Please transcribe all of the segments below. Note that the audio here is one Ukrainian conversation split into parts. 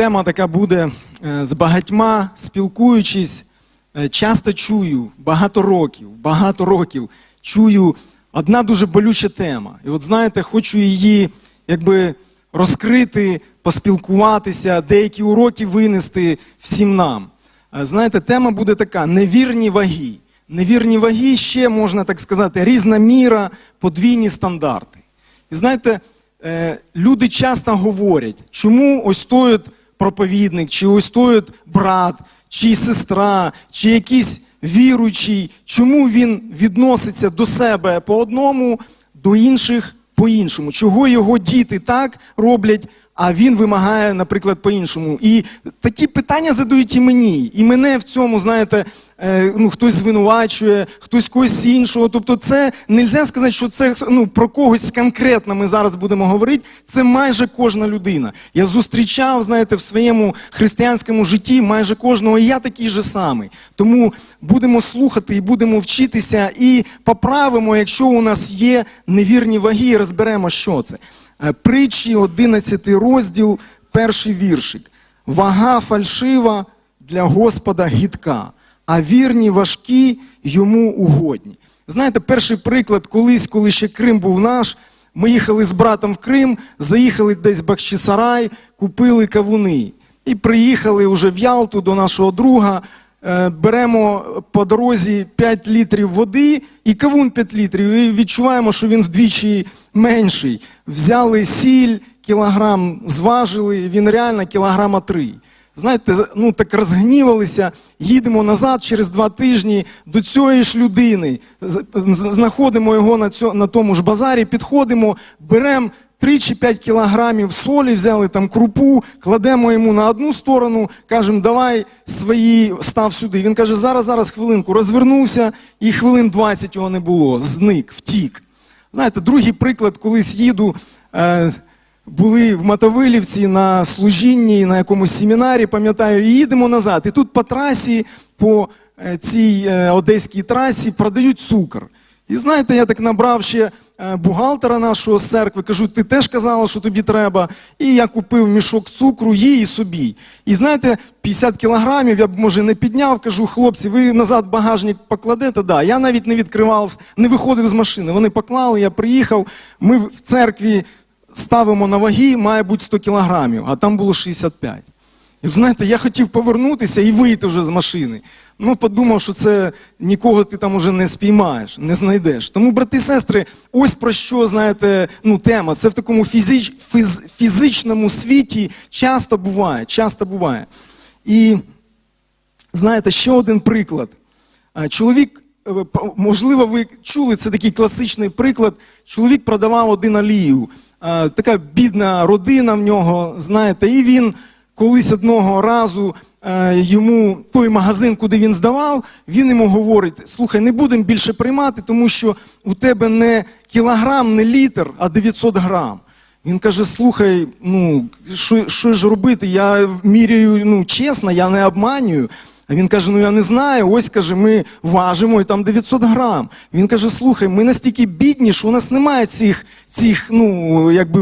тема така буде е, з багатьма спілкуючись, е, часто чую багато років, багато років чую одна дуже болюча тема. І от знаєте, хочу її якби розкрити, поспілкуватися, деякі уроки винести всім нам. Е, Знаєте, тема буде така: невірні ваги. Невірні ваги ще можна так сказати, різна міра, подвійні стандарти. І знаєте, люди часто говорять, чому ось той проповідник, чи ось той брат, чи сестра, чи якийсь віруючий, чому він відноситься до себе по одному, до інших по іншому. Чого його діти так роблять, а він вимагає, наприклад, по-іншому. І такі питання задають і мені. І мене в цьому, знаєте, е, ну, хтось звинувачує, хтось когось іншого. Тобто, це не можна сказати, що це ну, про когось конкретно ми зараз будемо говорити. Це майже кожна людина. Я зустрічав, знаєте, в своєму християнському житті майже кожного, і я такий же самий. Тому будемо слухати і будемо вчитися, і поправимо, якщо у нас є невірні ваги, і розберемо, що це. Е, Притчі, 11 розділ, перший віршик. Вага фальшива для Господа гідка, а вірні важкі йому угодні. Знаєте, перший приклад, колись, коли ще Крим був наш, ми їхали з братом в Крим, заїхали десь в Бахчисарай, купили кавуни. І приїхали вже в Ялту до нашого друга. Е, Беремо по дорозі 5 літрів води і кавун 5 літрів, і відчуваємо, що він вдвічі менший. Взяли сіль, кілограм зважили, він реально кілограма 3. Знаєте, ну так розгнівалися, їдемо назад через два тижні до цієї ж людини, знаходимо його на, цьо, на тому ж базарі, підходимо, беремо 3 чи 5 кілограмів солі, взяли там крупу, кладемо йому на одну сторону, кажемо, давай свої став сюди. Він каже, зараз, зараз, хвилинку, розвернувся, і хвилин 20 його не було, зник, втік. Знаєте, другий приклад, колись їду. Е, були в Мотовилівці на служінні, на якомусь семінарі, пам'ятаю, і їдемо назад. І тут по трасі, по е, цій е, одеській трасі продають цукор. І знаєте, я так набрав ще бухгалтера нашого з церкви, кажу, ти теж казала, що тобі треба. І я купив мішок цукру їй і собі. І знаєте, 50 кілограмів я б може не підняв, кажу, хлопці, ви назад багажник покладете? Да. Я навіть не відкривав, не виходив з машини. Вони поклали, я приїхав. Ми в церкві ставимо на ваги, має бути 100 кілограмів, а там було 65. І знаєте, я хотів повернутися і вийти вже з машини. Ну, подумав, що це нікого ти там уже не спіймаєш, не знайдеш. Тому, брати і сестри, ось про що, знаєте, ну, тема. Це в такому фізич, фіз, фізичному світі часто буває, часто буває. І знаєте, ще один приклад. Чоловік, е, можливо, ви чули, це такий класичний приклад. Чоловік продавав один олію. Така бідна родина в нього, знаєте, і він колись одного разу е, йому той магазин, куди він здавав, він йому говорить: слухай, не будемо більше приймати, тому що у тебе не кілограм, не літр, а 900 грам. Він каже: слухай, ну що, що ж робити? Я міряю ну, чесно, я не обманюю. А він каже: Ну я не знаю. Ось каже, ми важимо і там 900 грам. Він каже: слухай, ми настільки бідні, що у нас немає цих, цих ну якби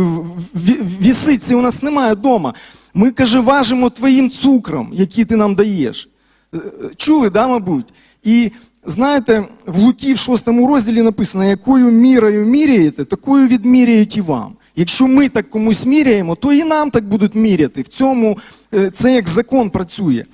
вісиці, у нас немає вдома. Ми каже, важимо твоїм цукром, який ти нам даєш. Е, Чули, да, мабуть? І знаєте, в Луки в 6 розділі написано, якою мірою міряєте, такою відміряють і вам. Якщо ми так комусь міряємо, то і нам так будуть міряти. В цьому е, це як закон працює.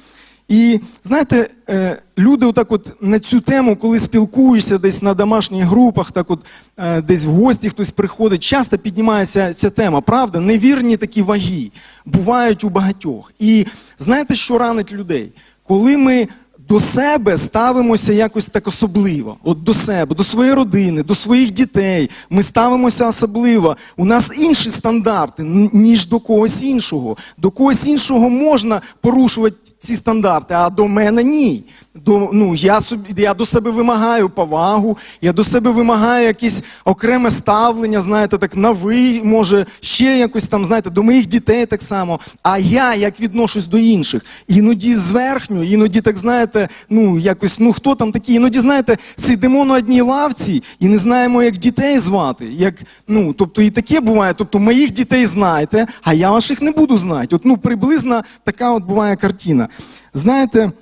І знаєте, е, люди отак от на цю тему, коли спілкуєшся десь на домашніх групах, так от е, десь в гості хтось приходить, часто піднімається ця тема, правда? Невірні такі ваги бувають у багатьох. І знаєте, що ранить людей? Коли ми до себе ставимося якось так особливо, от до себе, до своєї родини, до своїх дітей. Ми ставимося особливо. У нас інші стандарти, ніж до когось іншого. До когось іншого можна порушувати ці стандарти, а до мене ні. До, ну, я, собі, я до себе вимагаю повагу, я до себе вимагаю якесь окреме ставлення, знаєте, так на ви, може, ще якось там, знаєте, до моїх дітей так само. А я як відношусь до інших? Іноді зверхньо, іноді, так знаєте, ну якось, ну хто там такі? Іноді, знаєте, сидимо на одній лавці і не знаємо, як дітей звати. Як, ну, тобто і таке буває. Тобто моїх дітей знаєте, а я ваших не буду знати. От, ну, приблизно така от буває картина. Знаєте,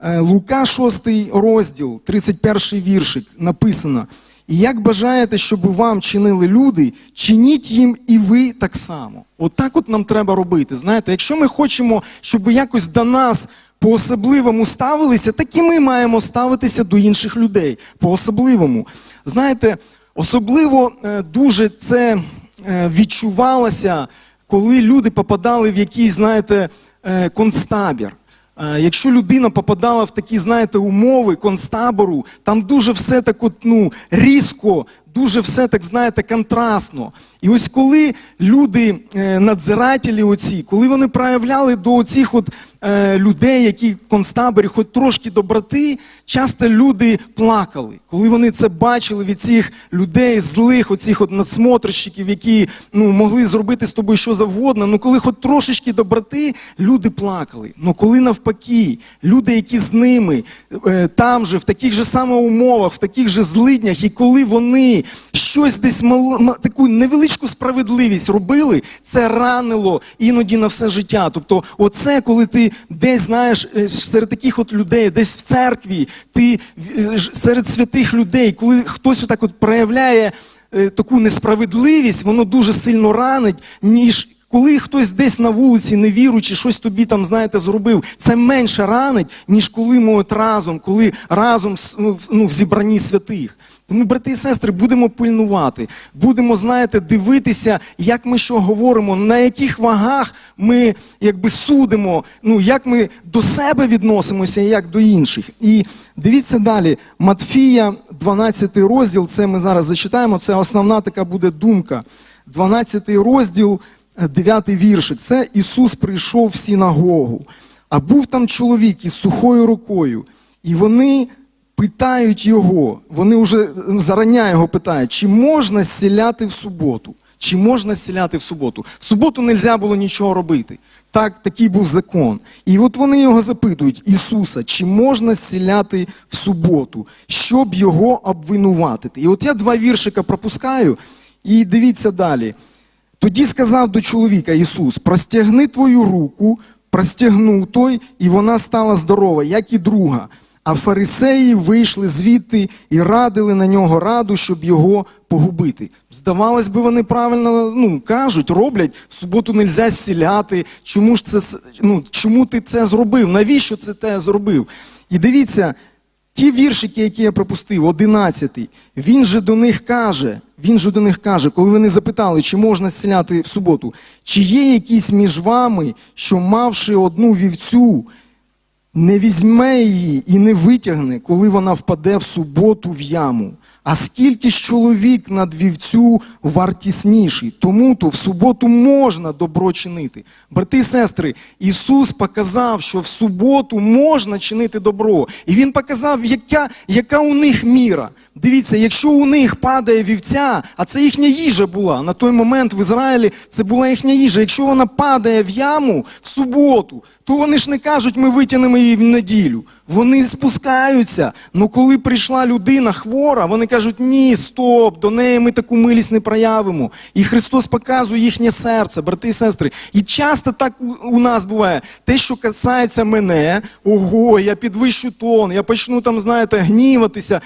Лука 6 розділ, 31 віршик, написано. І як бажаєте, щоб вам чинили люди, чиніть їм і ви так само. Отак от нам треба робити. Знаєте, якщо ми хочемо, щоб якось до нас по-особливому ставилися, так і ми маємо ставитися до інших людей по-особливому. Знаєте, особливо е, дуже це е, відчувалося, коли люди попадали в якийсь, знаєте, е, концтабір. Е, Якщо людина попадала в такі, знаєте, умови концтабору, там дуже все так от, ну, різко, дуже все так, знаєте, контрастно. І ось коли люди, е, надзирателі оці, коли вони проявляли до оцих от, е, людей, які в концтаборі, хоч трошки доброти, часто люди плакали. Коли вони це бачили від цих людей злих, оцих от надсмотрщиків, які ну, могли зробити з тобою що завгодно, ну коли хоч трошечки доброти, люди плакали. Ну коли навпаки, люди, які з ними, е, там же, в таких же саме умовах, в таких же злиднях, і коли вони щось десь мал, таку невеличку справедливість робили, це ранило іноді на все життя. Тобто, оце, коли ти десь знаєш е, серед таких от людей, десь в церкві, ти е, серед святих людей, коли хтось отак от проявляє е, таку несправедливість, воно дуже сильно ранить, ніж. Коли хтось десь на вулиці, не віруючи, щось тобі там, знаєте, зробив, це менше ранить, ніж коли ми от разом, коли разом ну, в зібранні святих. Тому, брати і сестри, будемо пильнувати, будемо, знаєте, дивитися, як ми що говоримо, на яких вагах ми якби судимо, ну як ми до себе відносимося, як до інших. І дивіться далі, Матфія, 12 розділ, це ми зараз зачитаємо, це основна така буде думка. 12 розділ, 9 віршик. Це Ісус прийшов в синагогу. А був там чоловік із сухою рукою, і вони питають його, вони вже зарання його питають, чи можна зціляти в суботу? Чи можна зціляти в суботу? В суботу не можна було нічого робити. Так, такий був закон. І от вони його запитують, Ісуса, чи можна зціляти в суботу, щоб його обвинуватити? І от я два віршика пропускаю, і дивіться далі. Тоді сказав до чоловіка Ісус: простягни твою руку, простягнув той, і вона стала здорова, як і друга. А фарисеї вийшли звідти і радили на нього раду, щоб його погубити. Здавалось би, вони правильно ну, кажуть, роблять, в суботу не можна зціляти. Чому ж це ну, чому ти це зробив? Навіщо це те зробив? І дивіться, Ті віршики, які я пропустив, одинадцятий, він же до них каже, він же до них каже, коли вони запитали, чи можна зціляти в суботу, чи є якісь між вами, що мавши одну вівцю, не візьме її і не витягне, коли вона впаде в суботу в яму. А скільки ж чоловік над вівцю вартісніший, тому то в суботу можна добро чинити. Брати і сестри, Ісус показав, що в суботу можна чинити добро. І Він показав, яка, яка у них міра. Дивіться, якщо у них падає вівця, а це їхня їжа була на той момент в Ізраїлі, це була їхня їжа. Якщо вона падає в яму в суботу, то вони ж не кажуть, ми витягнемо її в неділю. Вони спускаються. Ну коли прийшла людина хвора, вони кажуть, ні, стоп, до неї ми таку милість не проявимо. І Христос показує їхнє серце, брати і сестри. І часто так у, нас буває. Те, що касається мене, ого, я підвищу тон, я почну там, знаєте, гніватися,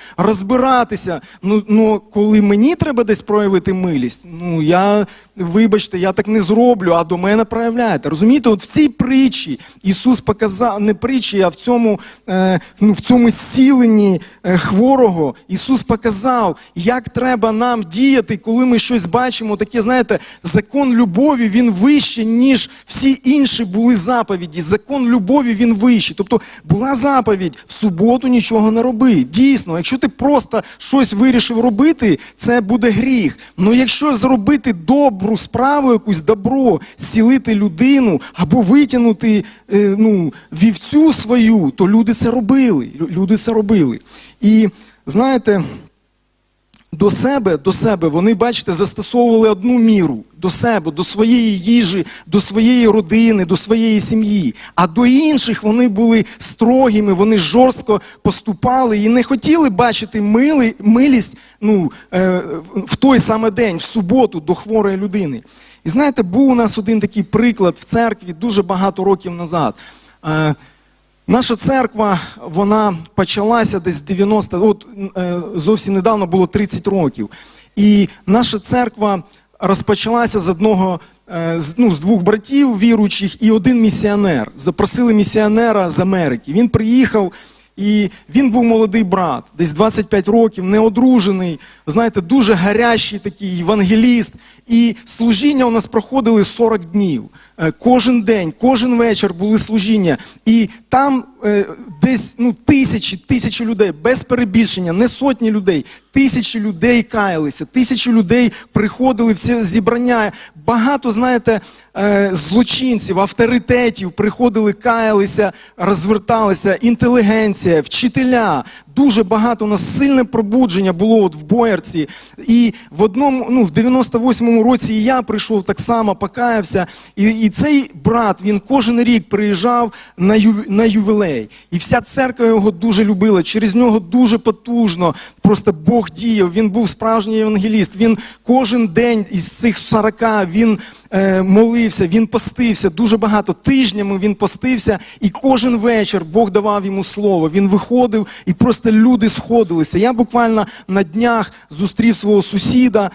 розбиратися. Ну, ну коли мені треба десь проявити милість, ну я, вибачте, я так не зроблю, а до мене проявляєте. Розумієте, от в цій притчі Ісус показав, не притчі, а в цьому, е, ну, в цьому зціленні е, хворого Ісус показав, як треба нам діяти, коли ми щось бачимо. Таке, знаєте, закон любові він вищий, ніж всі інші були заповіді. Закон любові він вищий. Тобто була заповідь в суботу нічого не роби. Дійсно, якщо ти просто щось вирішив робити, це буде гріх. Ну якщо зробити добру справу, якусь добро, зцілити людину або витягнути е, ну, вівцю свою, то люди це робили. Люди це робили. І знаєте, до себе, до себе вони, бачите, застосовували одну міру. До себе, до своєї їжі, до своєї родини, до своєї сім'ї. А до інших вони були строгими, вони жорстко поступали і не хотіли бачити мили, милість ну, е, в той саме день, в суботу, до хворої людини. І знаєте, був у нас один такий приклад в церкві дуже багато років назад. Е, Наша церква, вона почалася десь з 90, от е, зовсім недавно було 30 років. І наша церква розпочалася з одного, е, з, ну, з двох братів віруючих і один місіонер. Запросили місіонера з Америки. Він приїхав. І він був молодий брат, десь 25 років, неодружений, знаєте, дуже гарячий такий євангеліст. І служіння у нас проходили 40 днів. Е, Кожен день, кожен вечір були служіння. І там е, десь ну, тисячі, тисячі людей, без перебільшення, не сотні людей, тисячі людей каялися, тисячі людей приходили в ці зібрання. Багато, знаєте, злочинців, авторитетів приходили, каялися, розверталися, інтелігенція, вчителя. Дуже багато у нас сильне пробудження було от в Боярці. І в одному, ну, в 98-му році і я прийшов так само, покаявся. І, і цей брат, він кожен рік приїжджав на, ю, на ювілей. І вся церква його дуже любила. Через нього дуже потужно. Просто Бог діяв. Він був справжній евангеліст. Він кожен день із цих 40 він е, молився, він постився дуже багато. Тижнями він постився, і кожен вечір Бог давав йому слово. Він виходив, і просто люди сходилися. Я буквально на днях зустрів свого сусіда.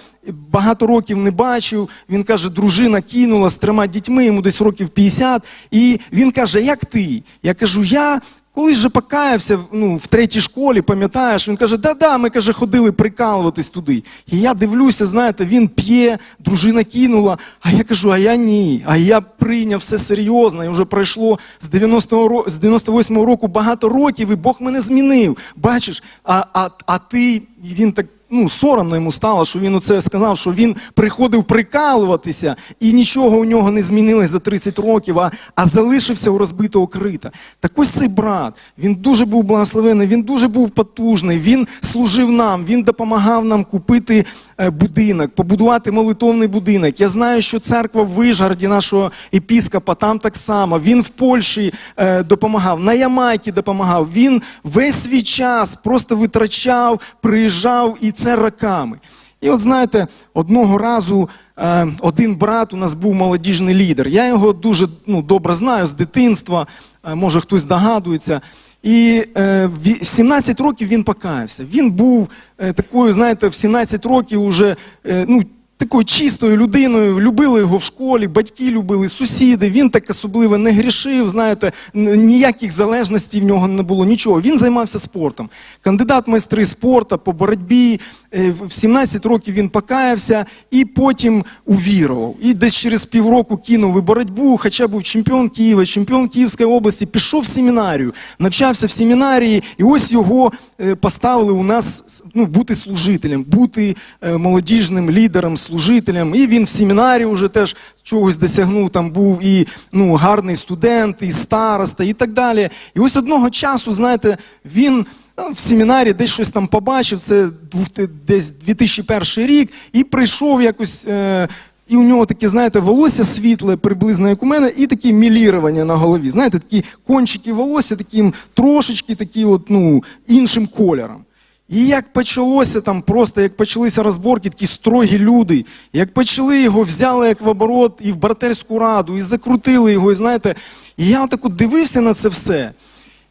Багато років не бачив. Він каже, дружина кинула з трьома дітьми, йому десь років 50. І він каже: Як ти? Я кажу, я колись же покаявся ну, в третій школі, пам'ятаєш? Він каже, да-да, ми каже, ходили прикалуватись туди. І я дивлюся, знаєте, він п'є, дружина кинула. А я кажу, а я ні. А я прийняв все серйозно. І вже пройшло з 90-го з 98-го року багато років, і Бог мене змінив. Бачиш, а, а, а ти, і він так. Ну, соромно йому стало, що він оце сказав, що він приходив прикалуватися, і нічого у нього не змінилось за 30 років, а, а залишився у розбитого крита. Так ось цей брат, він дуже був благословений, він дуже був потужний, він служив нам, він допомагав нам купити е, будинок, побудувати молитовний будинок. Я знаю, що церква в Вишгороді нашого епіскопа там так само. Він в Польщі е, допомагав, на Ямайці допомагав. Він весь свій час просто витрачав, приїжджав і це роками. І от знаєте, одного разу е, один брат у нас був молодіжний лідер. Я його дуже ну, добре знаю з дитинства, е, може хтось догадується. І е, в 17 років він покаявся. Він був е, такою, знаєте, в 17 років уже е, ну, такою чистою людиною. Любили його в школі, батьки любили, сусіди. Він так особливо не грішив. Знаєте, ніяких залежностей в нього не було, нічого. Він займався спортом. Кандидат майстри спорту по боротьбі. Е, В 17 років він покаявся і потім увірував. І десь через півроку кинув і боротьбу, хоча був чемпіон Києва, чемпіон Київської області, пішов в семінарію, навчався в семінарії, і ось його е, поставили у нас ну, бути служителем, бути е, молодіжним лідером, служителем. І він в семінарії вже теж чогось досягнув, там був і ну, гарний студент, і староста, і так далі. І ось одного часу, знаєте, він. Ну, В семінарі десь щось там побачив, це десь 2001 рік, і прийшов якось, е, і у нього таке, знаєте, волосся світле, приблизно як у мене, і такі мілірування на голові. Знаєте, такі кончики волосся, таким трошечки такі от, ну, іншим кольором. І як почалося там просто, як почалися розборки, такі строгі люди, як почали його, взяли як в оборот і в братерську раду, і закрутили його, і знаєте, і я так от дивився на це все.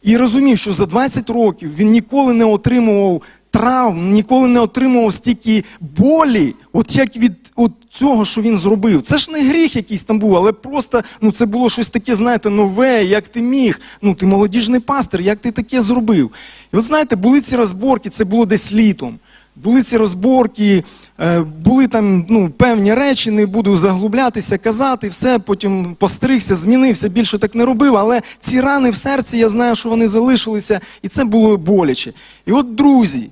І розумів, що за 20 років він ніколи не отримував травм, ніколи не отримував стільки болі, от як від от цього, що він зробив. Це ж не гріх якийсь там був, але просто ну, це було щось таке, знаєте, нове, як ти міг. Ну, ти молодіжний пастир, як ти таке зробив? І от знаєте, були ці розборки, це було десь літом. Були ці розборки, були там ну, певні речі, не буду заглублятися, казати, все, потім постригся, змінився, більше так не робив. Але ці рани в серці, я знаю, що вони залишилися, і це було боляче. І от, друзі,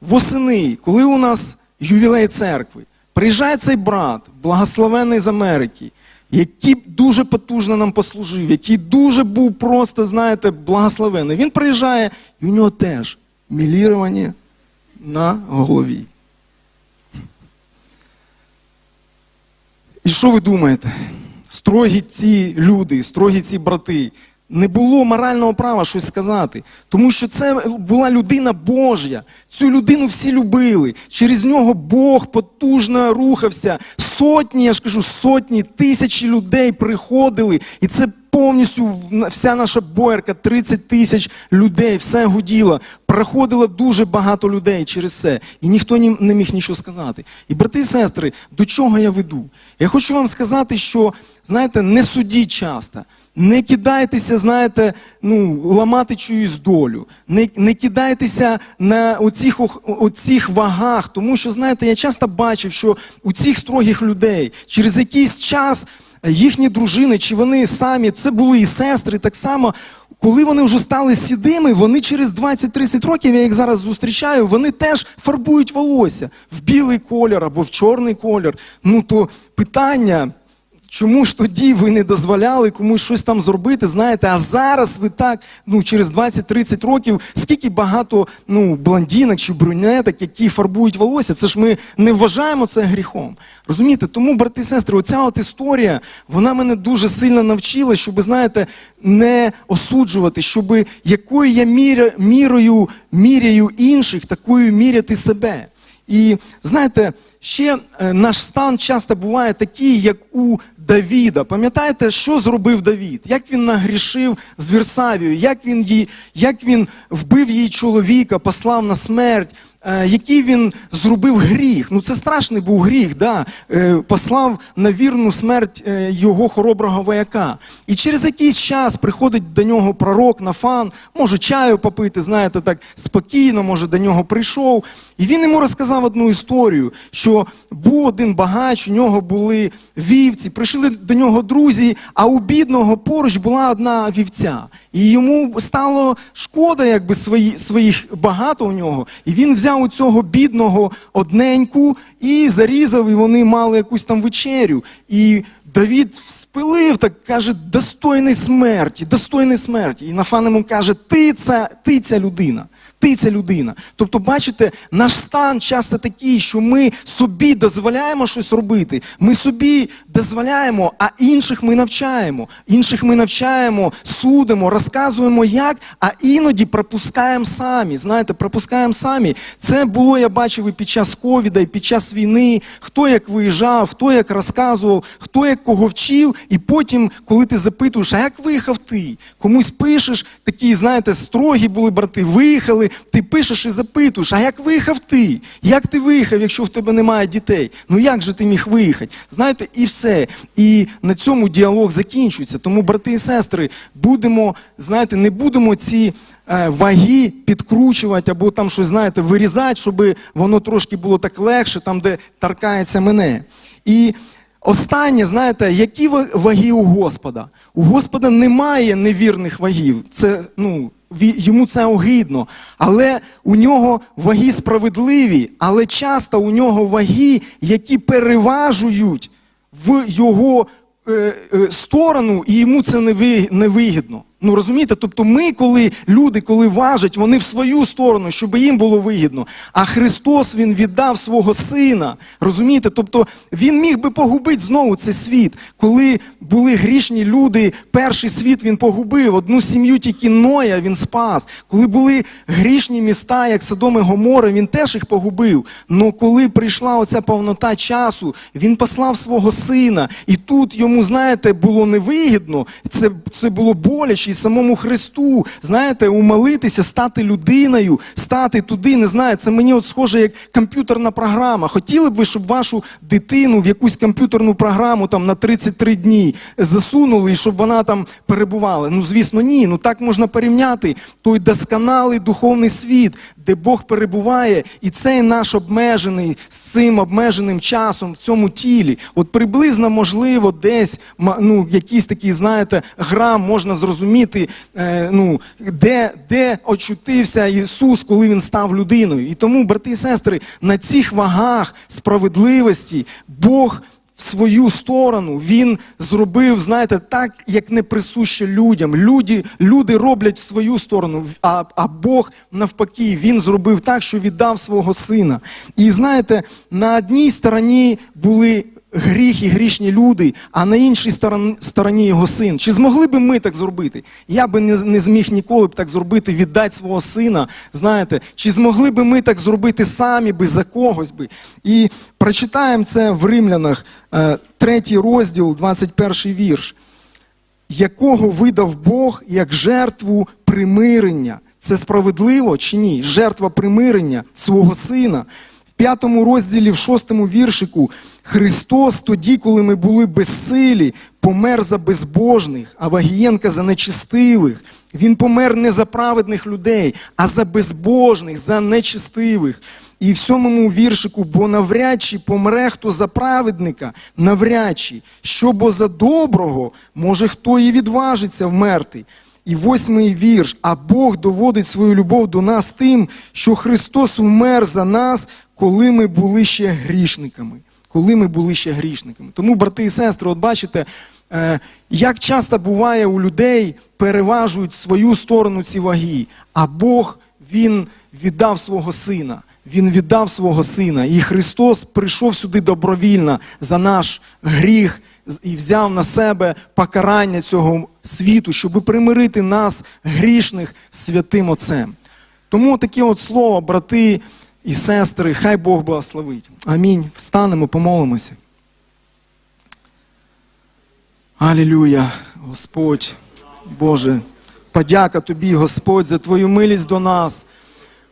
восени, коли у нас ювілей церкви, приїжджає цей брат, благословений з Америки, який дуже потужно нам послужив, який дуже був просто, знаєте, благословений. Він приїжджає, і у нього теж мілірування на голові. І що ви думаєте? Строгі ці люди, строгі ці брати. Не було морального права щось сказати, тому що це була людина Божя. Цю людину всі любили. Через нього Бог потужно рухався. Сотні, я ж кажу, сотні, тисячі людей приходили, і це повністю вся наша боярка, 30 тисяч людей, все гуділо. Проходило дуже багато людей через це, і ніхто не міг нічого сказати. І брати і сестри, до чого я веду? Я хочу вам сказати, що знаєте, не судіть часто. Не кидайтеся, знаєте, ну, ламати чиюсь долю. Не, не кидайтеся на оцих, оцих вагах, тому що, знаєте, я часто бачив, що у цих строгих людей через якийсь час їхні дружини, чи вони самі, це були і сестри, так само, коли вони вже стали сідими, вони через 20-30 років, я їх зараз зустрічаю, вони теж фарбують волосся в білий колір або в чорний колір. Ну то питання. Чому ж тоді ви не дозволяли комусь щось там зробити, знаєте, а зараз ви так, ну, через 20-30 років, скільки багато ну, блондинок чи брюнеток, які фарбують волосся, це ж ми не вважаємо це гріхом. Розумієте? Тому, брати і сестри, оця от історія, вона мене дуже сильно навчила, щоб, знаєте, не осуджувати, щоб якою я мірою міряю інших, такою міряти себе. І знаєте, ще е, наш стан часто буває такий, як у Давіда. Пам'ятаєте, що зробив Давід? Як він нагрішив з Вірсавією, як він, її, як він вбив її чоловіка, послав на смерть, який він зробив гріх. Ну це страшний був гріх, да? е, послав на вірну смерть е, його хороброго вояка. І через якийсь час приходить до нього пророк Нафан, може чаю попити, знаєте, так спокійно, може до нього прийшов. І він йому розказав одну історію, що був один багач, у нього були вівці, прийшли до нього друзі, а у бідного поруч була одна вівця. І йому стало шкода, якби свої, своїх багато у нього. І він взяв у цього бідного одненьку і зарізав, і вони мали якусь там вечерю. І Давід спилив, так каже, достойний смерті, достойний смерті. І Нафан йому каже, ти ця, ти ця людина. Ти ця людина. Тобто, бачите, наш стан часто такий, що ми собі дозволяємо щось робити. Ми собі дозволяємо, а інших ми навчаємо. Інших ми навчаємо, судимо, розказуємо як, а іноді пропускаємо самі. Знаєте, пропускаємо самі. Це було, я бачив і під час ковіда, і під час війни. Хто як виїжджав, хто як розказував, хто як кого вчив, і потім, коли ти запитуєш, а як виїхав ти? Комусь пишеш, такі, знаєте, строгі були брати, виїхали, ти пишеш і запитуєш, а як виїхав ти? Як ти виїхав, якщо в тебе немає дітей? Ну як же ти міг виїхати? Знаєте, і все. І на цьому діалог закінчується. Тому, брати і сестри, будемо, знаєте, не будемо ці. е, Ваги підкручувати або там щось, знаєте, вирізати, щоб воно трошки було так легше, там, де торкається мене. І Останнє, знаєте, які ва- ваги у Господа? У Господа немає невірних вагів. Це, ну, йому це огидно. Але у нього ваги справедливі, але часто у нього ваги, які переважують в його е, е, сторону, і йому це не ви- невигідно. Ну розумієте? Тобто ми, коли люди, коли важать, вони в свою сторону, щоб їм було вигідно. А Христос Він віддав свого сина. Розумієте? Тобто Він міг би погубити знову цей світ. Коли були грішні люди, перший світ він погубив. Одну сім'ю тільки Ноя він спас. Коли були грішні міста, як Содом і Гомора, він теж їх погубив. Но коли прийшла оця повнота часу, він послав свого сина. І тут йому, знаєте, було невигідно. Це, це було боляче і самому Христу. Знаєте, умолитися, стати людиною, стати туди, не знаю, це мені от схоже як комп'ютерна програма. Хотіли б ви, щоб вашу дитину в якусь комп'ютерну програму там на 33 дні засунули, і щоб вона там перебувала? Ну, звісно, ні. Ну так можна порівняти той досконалий духовний світ, де Бог перебуває, і цей наш обмежений з цим обмеженим часом в цьому тілі. От приблизно, можливо, десь ну, якийсь такий, знаєте, грам можна зрозуміти, е, ну, де, де очутився Ісус, коли Він став людиною. І тому, брати і сестри, на цих вагах справедливості Бог в свою сторону. Він зробив, знаєте, так, як не присуще людям. Люди, люди роблять в свою сторону, а, а Бог навпаки, він зробив так, що віддав свого сина. І знаєте, на одній стороні були гріх і грішні люди, а на іншій стороні його син. Чи змогли би ми так зробити? Я би не, зміг ніколи б так зробити, віддати свого сина. Знаєте, чи змогли би ми так зробити самі би за когось би? І прочитаємо це в Римлянах, е, третій розділ, 21 вірш якого видав Бог як жертву примирення. Це справедливо чи ні? Жертва примирення свого сина. П'ятому розділі, в шостому віршику, Христос тоді, коли ми були безсилі, помер за безбожних, а Вагієнка за нечистивих. Він помер не за праведних людей, а за безбожних, за нечистивих. І в сьомому віршику, бо навряд чи помре хто за праведника, навряд чи, що бо за доброго, може хто і відважиться вмерти. І восьмий вірш, а Бог доводить свою любов до нас тим, що Христос вмер за нас, коли ми були ще грішниками. Коли ми були ще грішниками. Тому, брати і сестри, от бачите, е, як часто буває у людей переважують свою сторону ці ваги, а Бог, Він віддав свого сина. Він віддав свого сина. І Христос прийшов сюди добровільно за наш гріх і взяв на себе покарання цього світу, щоб примирити нас, грішних, святим Отцем. Тому таке от слово, брати і сестри, хай Бог благословить. Амінь. Встанемо, помолимося. Алілюя, Господь, Боже, подяка Тобі, Господь, за Твою милість до нас.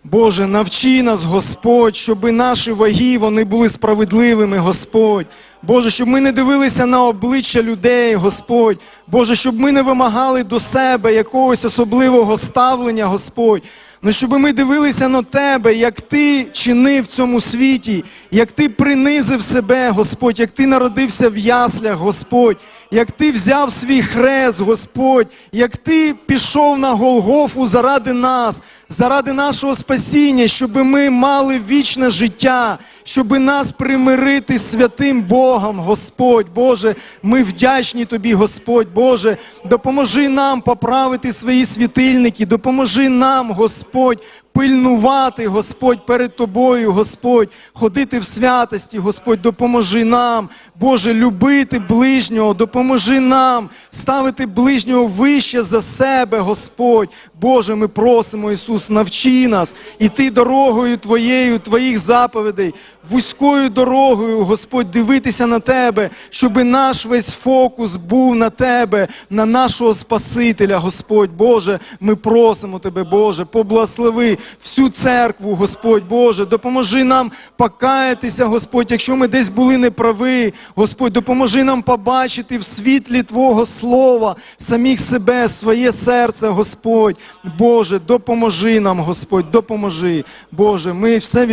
Боже, навчи нас, Господь, щоб наші ваги вони були справедливими, Господь. Боже, щоб ми не дивилися на обличчя людей, Господь. Боже, щоб ми не вимагали до себе якогось особливого ставлення, Господь. Ну, щоб ми дивилися на Тебе, як Ти чинив в цьому світі, як Ти принизив себе, Господь, як Ти народився в яслях, Господь, як Ти взяв свій хрест, Господь, як Ти пішов на Голгофу заради нас, заради нашого спасіння, щоб ми мали вічне життя, щоб нас примирити з святим Богом, Господь, Боже, ми вдячні Тобі, Господь, Боже, допоможи нам поправити свої світильники, допоможи нам, Господь, пильнувати, Господь, перед Тобою, Господь, ходити в святості, Господь, допоможи нам, Боже, любити ближнього, допоможи нам ставити ближнього вище за себе, Господь. Боже, ми просимо, Ісус, навчи нас іти дорогою Твоєю, Твоїх заповідей, вузькою дорогою, Господь, дивитися на Тебе, щоб наш весь фокус був на Тебе, на нашого Спасителя, Господь. Боже, ми просимо Тебе, Боже, поблагослови всю церкву, Господь Боже, допоможи нам покаятися, Господь, якщо ми десь були неправі, Господь, допоможи нам побачити в світлі Твого Слова самих себе, своє серце, Господь. Боже, допоможи нам, Господь, допоможи. Боже, ми все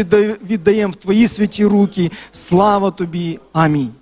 віддаємо в Твої святі руки. Слава Тобі. Амінь.